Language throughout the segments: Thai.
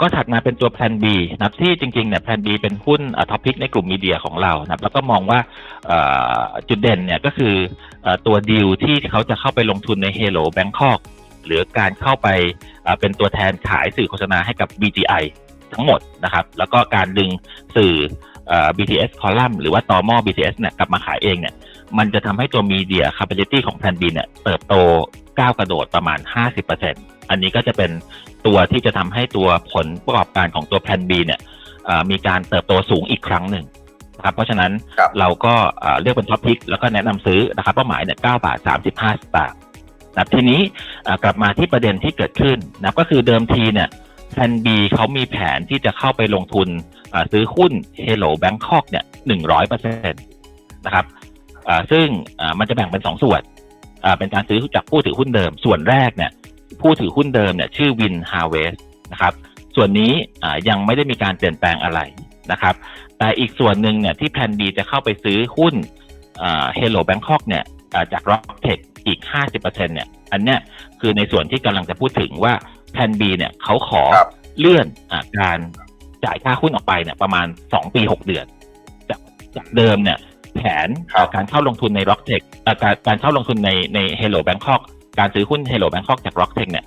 ก็ถัดมาเป็นตัวแพลน B นะครับที่จริงๆเนี่ยแพลน B เป็นหุ้นท็อปพิกในกลุ่มมีเดียของเรานะครับแล้วก็มองว่าจุดเด่นเนี่ยก็คืออตัวดีลที่เขาจะเข้าไปลงทุนใน Hello Bangkok หรือการเข้าไปเป็นตัวแทนขายสื่อโฆษณาให้กับ BGI ทั้งหมดนะครับแล้วก็การดึงสื่ออ BTS Column หรือว่าตอมอ BTS เนี่ยกลับมาขายเองเนี่ยมันจะทำให้ตัว Media Capability ของแพลน B เนี่ยเติบโตก้าวกระโดดประมาณ 50% อันนี้ก็จะเป็นตัวที่จะทำให้ตัวผลประกอบการของตัวแพลน B เนี่ยเอ่อมีการเติบโตสูงอีกครั้งหนึ่งนะครับเพราะฉะนั้นครับเราก็เอ่อเลือกเป็นท็อปพิกแล้วก็แนะนำซื้อนะครับเป้าหมายเนี่ย9บาท35สตางค์นะครับทีนี้เอ่อกลับมาที่ประเด็นที่เกิดขึ้นนะครับก็คือเดิมทีเนี่ยแพลน B เขามีแผนที่จะเข้าไปลงทุนเอ่อซื้อหุ้น Hello Bangkok เนี่ย100%นะครับอ่าซึ่งอ่ามันจะแบ่งเป็นสองส่วนอ่าเป็นการซื้อจากผู้ถือหุ้นเดิมส่วนแรกเนี่ย ผู้ถือหุ้นเดิมเนี่ยชื่อ Win Harvest นะครับ ส่วนนี้อ่ายังไม่ได้มีการเปลี่ยนแปลงอะไรนะครับ แต่อีกส่วนหนึ่งเนี่ยที่แพลน B จะเข้าไปซื้อหุ้นอ่า Hello Bangkok เนี่ยอ่าจาก Rocktech อีก 50%เนี่ย อันเนี้ยคือในส่วนที่กำลังจะพูดถึงว่าแพลน B เนี่ยเขาขอครับเลื่อนอาการจ่ายค่าหุ้นออกไปเนี่ยประมาณ 2 ปี 6 เดือน จากจากเดิมเนี่ยแผนครับการเข้าลงทุนใน Rocktech อ่าการการเข้าลงทุนในใน Hello Bangkok ก การซื้อหุ้น Hello Bangkok จาก Rocktech เนี่ย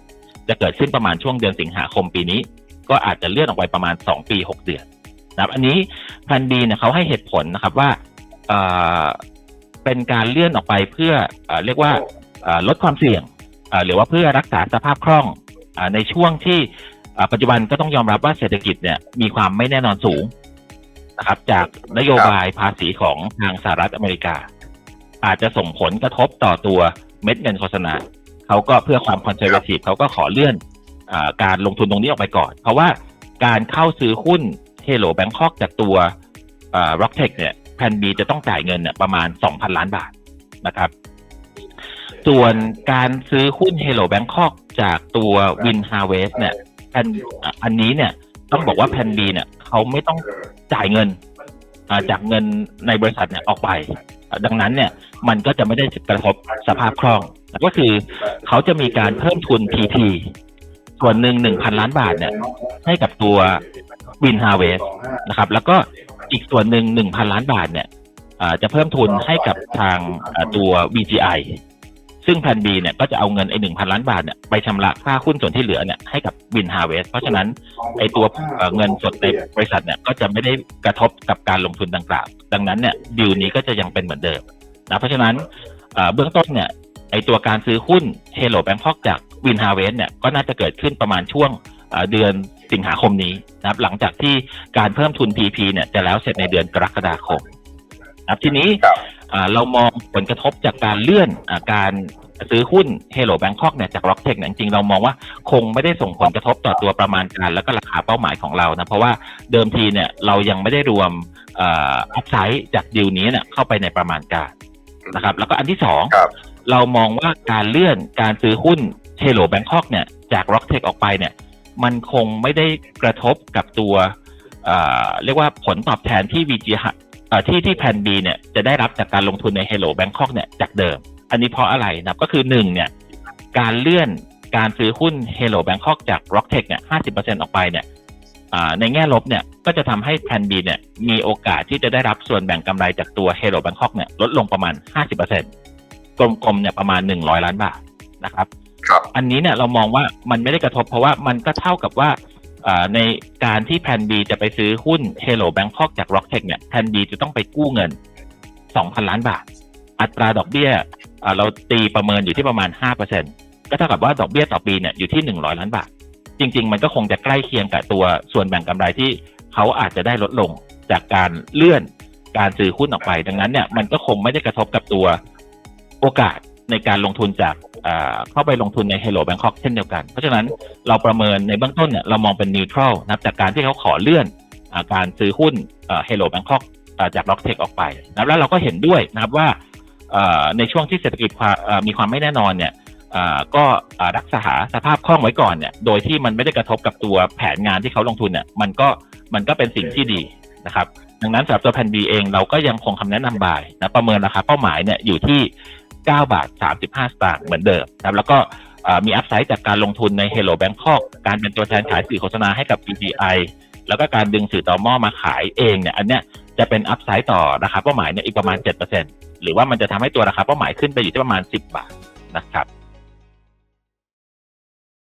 จะเกิดขึ้นประมาณช่วงเดือนสิงหาคมปีนี้ ก็อาจจะเลื่อนออกไปประมาณ 2 ปี 6 เดือนนะครับอันนี้พลน B เนี่ยเขาให้เหตุผลนะครับว่าเเป็นการเลื่อนออกไปเพื่อเอเรียกว่าลดความเสี่ยงหรือว่าเพื่อรักษาสภาพคล่องอในช่วงที่ปัจจุบันก็ต้องยอมรับว่าเศรษฐกิจเนี่ยมีความไม่แน่นอนสูงนะครับจากนโยบายภาษีของทางสหรัฐอเมริกา อาจจะส่งผลกระทบต่อตัวเม็ดเงินโฆษณา เขาก็เพื่อความคอนเซอร์เวทีฟเขาก็ขอเลื่อนอการลงทุนตรงนี้ออกไปก่อน เพราะว่าการเข้าซื้อหุ้นเฮโลแบงคอกจากตัวร็อกเทคเนี่ยแพนบีจะต้องจ่ายเงินเนี่ยประมาณ 2,000 ล้านบาทนะครับ ส่วนการซื้อหุ้น Hello Bangkok จากตัว Win Harvest เนี่ยแพนอันนี้เนี่ยต้องบอกว่าแพนบีเนี่ยเขาไม่ต้องจ่ายเงินจากเงินในบริษัทเนี่ยออกไป ดังนั้นเนี่ยมันก็จะไม่ได้กระทบสภาพคล่อง ก็คือเขาจะมีการเพิ่มทุน PT ส่วนหนึ่งหนึ่งพันล้านบาทเนี่ย ให้กับตัว Win Harvest นะครับ แล้วก็อีกส่วนหนึ่งหนึ่งพันล้านบาทเนี่ยจะเพิ่มทุนให้กับทางตัว VGI ซึ่งแพนบีเนี่ยก็จะเอาเงินไอ้หนึ่งพันล้านบาทเนี่ยไปชำระค่าหุ้นส่วนที่เหลือเนี่ยให้กับวินฮาเวสเพราะฉะนั้นไอ้ตัวเงินสดในบริษัทเนี่ยก็จะไม่ได้กระทบกับการลงทุนดังกล่าวดังนั้นเนี่ยดีลนี้ก็จะยังเป็นเหมือนเดิมนะเพราะฉะนั้นเบื้องต้นเนี่ย ไอ้ตัวการซื้อหุ้นเฮโลแบงคอกจากวินฮาเวสเนี่ยก็น่าจะเกิดขึ้นประมาณช่วงเอ่อเดือนสิงหาคมนี้นะครับหลังจากที่การเพิ่มทุน PP เนี่ยจะแล้วเสร็จในเดือนกรกฎาคมนะครับทีนี้ครับอ่าเรามองผลกระทบจากการเลื่อนอาการซื้อหุ้น Hello Bangkok เนี่ยจาก Rocktech เนี่ยจริงๆเรามองว่าคงไม่ได้ส่งผลกระทบต่อตัวประมาณการ แล้วก็ราคาเป้าหมายของเรานะ เพราะว่าเดิมทีเนี่ยเรายังไม่ได้รวมอัพไซด์จากดีลนี้เนี่ยเข้าไปในประมาณการนะครับ แล้วก็อันที่สองครับ เรามองว่าการเลื่อนการซื้อหุ้น Hello Bangkok เนี่ยจาก Rocktech ออกไปเนี่ย มันคงไม่ได้กระทบกับตัวเเรียกว่าผลตอบแทนที่ VG เอ่อที่ที่แพนบีเนี่ยจะได้รับจากการลงทุนใน Hello Bangkok เนี่ยจากเดิม อันนี้เพราะอะไรนะก็คือหนึ่งเนี่ยการเลื่อนการซื้อหุ้น Hello Bangkok จาก Rocktech เนี่ย50%ออกไปเนี่ยในแง่ลบเนี่ยก็จะทำให้แพนบีเนี่ยมีโอกาสที่จะได้รับส่วนแบ่งกำไรจากตัว Hello Bangkok เนี่ยลดลงประมาณ50% กลมๆเนี่ยประมาณ100ล้านบาทนะครับครับ อันนี้เนี่ยเรามองว่ามันไม่ได้กระทบเพราะว่ามันก็เท่ากับว่าอ่าในการที่แพนบีจะไปซื้อหุ้น Hello Bangkok จาก Rocktech เนี่ยแพนบีจะต้องไปกู้เงิน 2,000 ล้านบาท อัตราดอกเบี้ยอ่าเราตีประเมินอยู่ที่ประมาณ 5%ก็เท่ากับว่าดอกเบี้ยต่อปีเนี่ยอยู่ที่ 100 ล้านบาท จริง ๆ มันก็คงจะใกล้เคียงกับตัวส่วนแบ่งกำไรที่เขาอาจจะได้ลดลงจากการเลื่อนการซื้อหุ้นออกไป ดังนั้นเนี่ยมันก็คงไม่ได้กระทบกับตัว โอกาสในการลงทุนจากเข้าไปลงทุนใน Hello Bangkok เช่นเดียวกัน เพราะฉะนั้นเราประเมินในเบื้องต้นเนี่ยเรามองเป็นนิวทรัลนับจากการที่เขาขอเลื่อนอการซื้อหุ้นเอ่อ Hello Bangkok อ่าจาก Rocktech ออกไปนะแล้วเราก็เห็นด้วยนะครับว่าในช่วงที่เศรษฐกิจมีความไม่แน่นอนเนี่ยก็รักษาสภาพคล่องไว้ก่อนเนี่ยโดยที่มันไม่ได้กระทบกับตัวแผนงานที่เขาลงทุนเนี่ยมันก็มันก็เป็นสิ่งที่ดีนะครับดังนั้นสำหรับตัวแพนบีเองเราก็ยังคงคำแนะนำบ่ายนะประเมินราคาเป้าหมายเนี่ยอยู่ที่ 9 บาท 35 สตางค์เหมือนเดิมครับแล้วก็มีอัพไซด์จากการลงทุนใน Hello Bangkok การเป็นตัวแทนขายสื่อโฆษณาให้กับ BGI แล้วก็การดึงสื่อต่อหม้อมาขายเองเนี่ยอันเนี้ยจะเป็นอัพไซด์ต่อราคาเป้าหมายเนี่ยอีกประมาณ 7%หรือว่ามันจะทำให้ตัวราคาเป้าหมายขึ้นไปอยู่ที่ประมาณ 10 บาทนะครับ